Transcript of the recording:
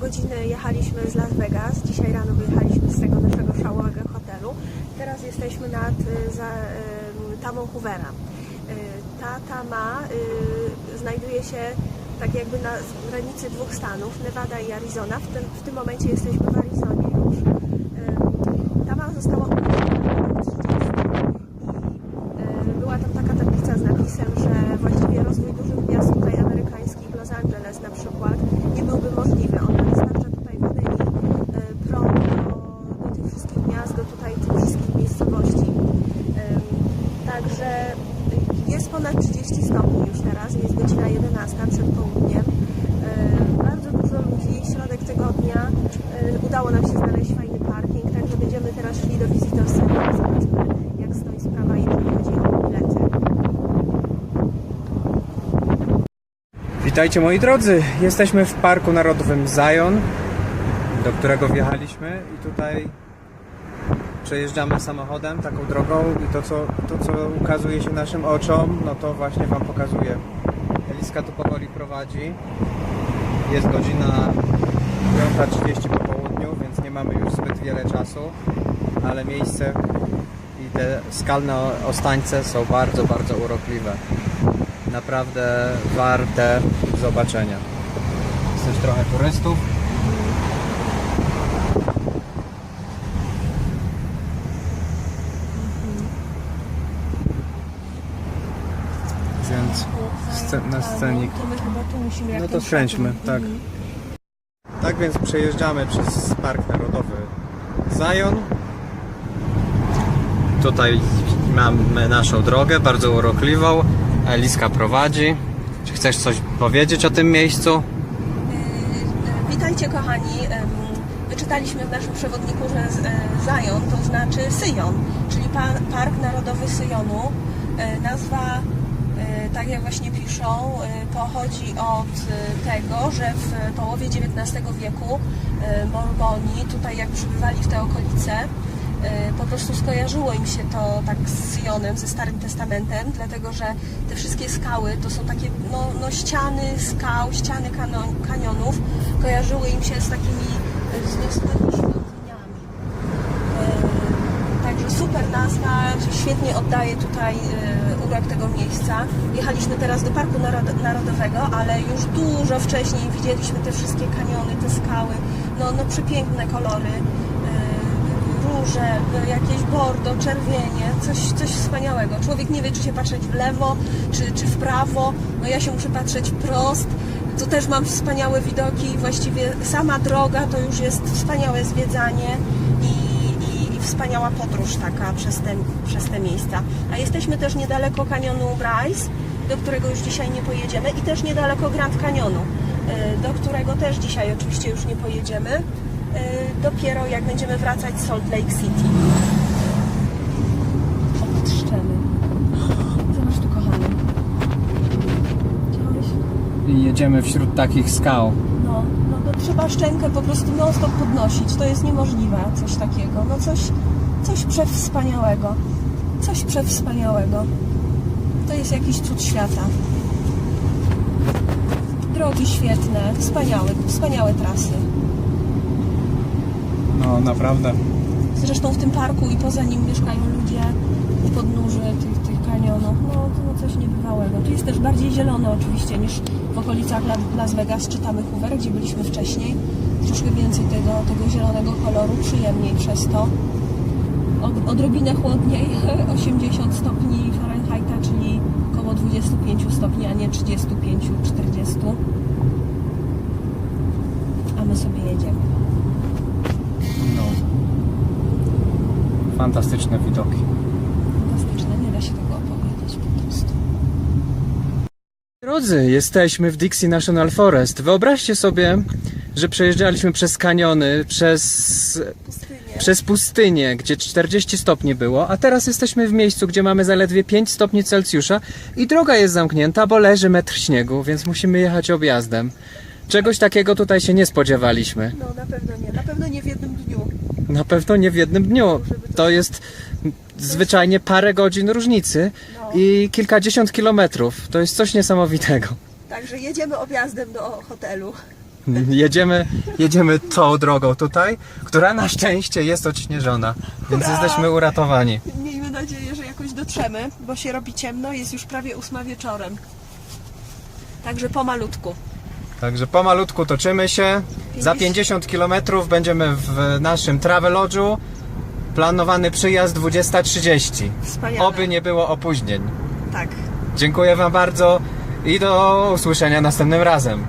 godziny jechaliśmy z Las Vegas. Dzisiaj rano wyjechaliśmy z tego naszego szałowego hotelu. Teraz jesteśmy nad y, za, y, Tamą Hoovera. Y, Ta Tama znajduje się tak jakby na granicy dwóch stanów, Nevada i Arizona. W tym, w tym momencie jesteśmy w Arizonie jest ponad 30 stopni już teraz, jest godzina 11 przed południem. Ym, Bardzo dużo ludzi, środek tygodnia. Y, Udało nam się znaleźć fajny parking, także będziemy teraz szli do Visitor Center. Zobaczmy, jak stoi sprawa, jeżeli chodzi o bilety. Witajcie moi drodzy, jesteśmy w Parku Narodowym Zion, do którego wjechaliśmy i tutaj przejeżdżamy samochodem taką drogą i to co, to co ukazuje się naszym oczom, no to właśnie Wam pokazuję. Eliska tu powoli prowadzi, jest godzina 5.30 po południu, więc nie mamy już zbyt wiele czasu, ale miejsce i te skalne ostańce są bardzo, bardzo urokliwe naprawdę warte zobaczenia. Jest też trochę turystów. Na scenik. To my chyba tu musimy jak No to skręćmy, tak. Tak więc przejeżdżamy przez Park Narodowy Zion. Tutaj mamy naszą drogę, bardzo urokliwą. Eliska prowadzi. Czy chcesz coś powiedzieć o tym miejscu? E, Witajcie kochani. Em, Wyczytaliśmy w naszym przewodniku, że z- e, Zion to znaczy Syjon, czyli pa- Park Narodowy Syjonu. E, Nazwa, tak jak właśnie piszą, pochodzi od e, tego, że w połowie XIX wieku e, Mormoni tutaj jak przybywali w te okolice, po prostu skojarzyło im się to tak z Syjonem, ze Starym Testamentem, dlatego że te wszystkie skały to są takie no, no ściany skał, ściany kano- kanionów, kojarzyły im się z takimi wzniosłymi świątyniami. Także super nazwa, świetnie oddaje tutaj urok tego miejsca. Jechaliśmy teraz do Parku Narod- Narodowego, ale już dużo wcześniej widzieliśmy te wszystkie kaniony, te skały, no, no przepiękne kolory, e, róże, no, jakieś bordo, czerwienie, coś, coś wspaniałego. Człowiek nie wie, czy się patrzeć w lewo, czy, czy w prawo. No ja się muszę patrzeć prost. Tu też mam wspaniałe widoki, właściwie sama droga to już jest wspaniałe zwiedzanie wspaniała podróż taka przez te, przez te miejsca. A jesteśmy też niedaleko kanionu Bryce, do którego już dzisiaj nie pojedziemy i też niedaleko Grand Canyonu, y, do którego też dzisiaj oczywiście już nie pojedziemy. y, Dopiero jak będziemy wracać z Salt Lake City. Odtrzczemy. Zobacz tu kochany. Widziałeś? I jedziemy wśród takich skał. Trzeba szczękę po prostu non stop podnosić. To jest niemożliwe, coś takiego. No coś, coś przewspaniałego. Coś przewspaniałego. To jest jakiś cud świata. Drogi świetne, wspaniałe, wspaniałe trasy. No naprawdę. Zresztą w tym parku i poza nim mieszkają ludzie w podnóży tych kanionów. No to coś niebywałego. Tu jest też bardziej zielone oczywiście niż w okolicach La- Las Vegas czy Tamy Hoover, gdzie byliśmy wcześniej. Troszkę więcej tego, tego zielonego koloru, przyjemniej przez to. O- Odrobinę chłodniej, 80 stopni Fahrenheita, czyli około 25 stopni, a nie 35-40. A my sobie jedziemy. No. Fantastyczne widoki. Fantastyczne, nie da się tego opowiedzieć po prostu. Drodzy, jesteśmy w Dixie National Forest. Wyobraźcie sobie, że przejeżdżaliśmy przez kaniony, przez, Pustynie. przez pustynię, gdzie 40 stopni było, a teraz jesteśmy w miejscu, gdzie mamy zaledwie 5 stopni Celsjusza i droga jest zamknięta, bo leży metr śniegu, więc musimy jechać objazdem. Czegoś takiego tutaj się nie spodziewaliśmy. No na pewno nie, na pewno nie w jednym dniu. Na pewno nie w jednym dniu. To jest zwyczajnie parę godzin różnicy No. I kilkadziesiąt kilometrów. To jest coś niesamowitego. Także jedziemy objazdem do hotelu. Jedziemy, jedziemy tą drogą tutaj, która na szczęście jest odśnieżona, więc Hurra! jesteśmy uratowani. Miejmy nadzieję, że jakoś dotrzemy, bo się robi ciemno, jest już prawie ósma wieczorem. Także pomalutku. Także pomalutku toczymy się. Za 50 km będziemy w naszym Travelodge'u. Planowany przyjazd 20.30. Wspaniale. Oby nie było opóźnień. Tak. Dziękuję Wam bardzo i do usłyszenia następnym razem.